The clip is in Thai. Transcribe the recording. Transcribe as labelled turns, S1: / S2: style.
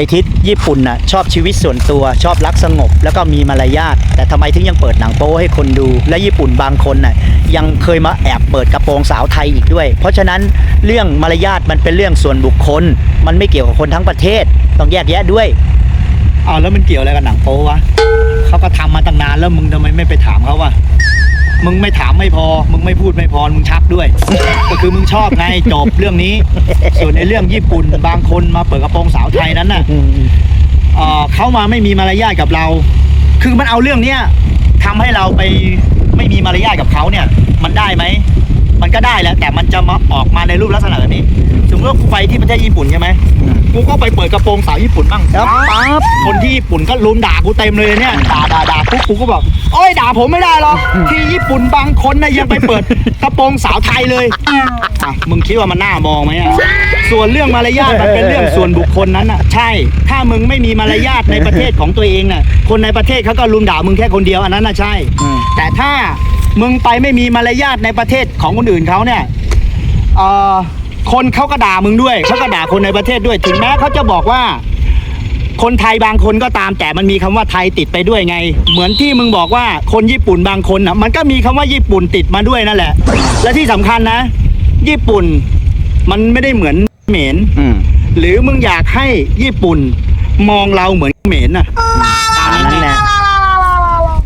S1: อ้ทิศญี่ปุ่นน่ะชอบชีวิตส่วนตัวชอบรักสงบ แล้วก็มีมารยาทแต่ทำไมถึงยังเปิดหนังโป๊ให้คนดู และญี่ปุ่นบางคนน่ะยังเคยมาแอบเปิดกระโปรงสาวไทยอีกด้วย เพราะฉะนั้นเรื่องมารยาทมันเป็นเรื่องส่วนบุคคล มันไม่เกี่ยวกับคนทั้งประเทศ ต้องแยกแยะด้วยอ้าวแล้วมันเกี่ยวอะไรกับหนังโป๊วะเขาก็ทำมาตั้งนานแล้วมึงทำไมไม่ไปถามเขาวะ มึงไม่ถามไม่พอ มึงไม่พูดไม่พอ มึงชักด้วย ก็คือมึงชอบไงจบเรื่องนี้ ส่วนในเรื่องญี่ปุ่นบางคนมาเปิดกระโปรงสาวไทยนั้นน่ะเอ่อเขามาไม่มีมารยาทกับเรา คือมันเอาเรื่องเนี้ยทำให้เราไปไม่มีมารยาทกับเขาเนี่ย มันได้ไหม มันก็ได้แหละแต่มันจะมาออกมาในรูปลักษณะแบบนี้ มมติว่ากูไปที่ประเทศญี่ปุ่นใช่ไหมกูก็ไปเปิดกระโปรงสาวญี่ปุ่นบ้างปั๊บคนที่ญี่ปุ่นก็ลุมด่ากูเต็มเลยเนี่ยด่าด่าด่าปุ๊บกูก็บอกโอ้ยด่าผมไม่ได้หรอกที่ญี่ปุ่นบางคนนะยังไปเปิดกระโปรงสาวไทยเลยอะมึงคิดว่ามันน่ามองไหมอะส่วนเรื่องมารยาทมันเป็นเรื่องส่วนบุคคลนั้นอะใช่ ถ้ามึงไม่มีมารยาทในประเทศของตัวเองน่ะคนในประเทศเขาก็ลุมด่ามึงแค่คนเดียวอันนั้นน่ะใช่ แต่ถ้ามึงไปไม่มีมารยาทในประเทศของคนอื่นเขาเนี่ย เอ่อ คนเขาก็ด่ามึงด้วยเขาก็ด่าคนในประเทศด้วย ถึงแม้เขาจะบอกว่า คนไทยบางคนก็ตามแต่มันมีคำว่าไทยติดไปด้วยไง เหมือนที่มึงบอกว่าคนญี่ปุ่นบางคนอะมันก็มีคำว่าญี่ปุ่นติดมาด้วยนั่นแหละ และที่สำคัญนะ ญี่ปุ่นมันไม่ได้เหมือนเหมนหรือมึงอยากให้ญี่ปุ่นมองเราเหมือนเหมนน่ะตามนั้นแหละ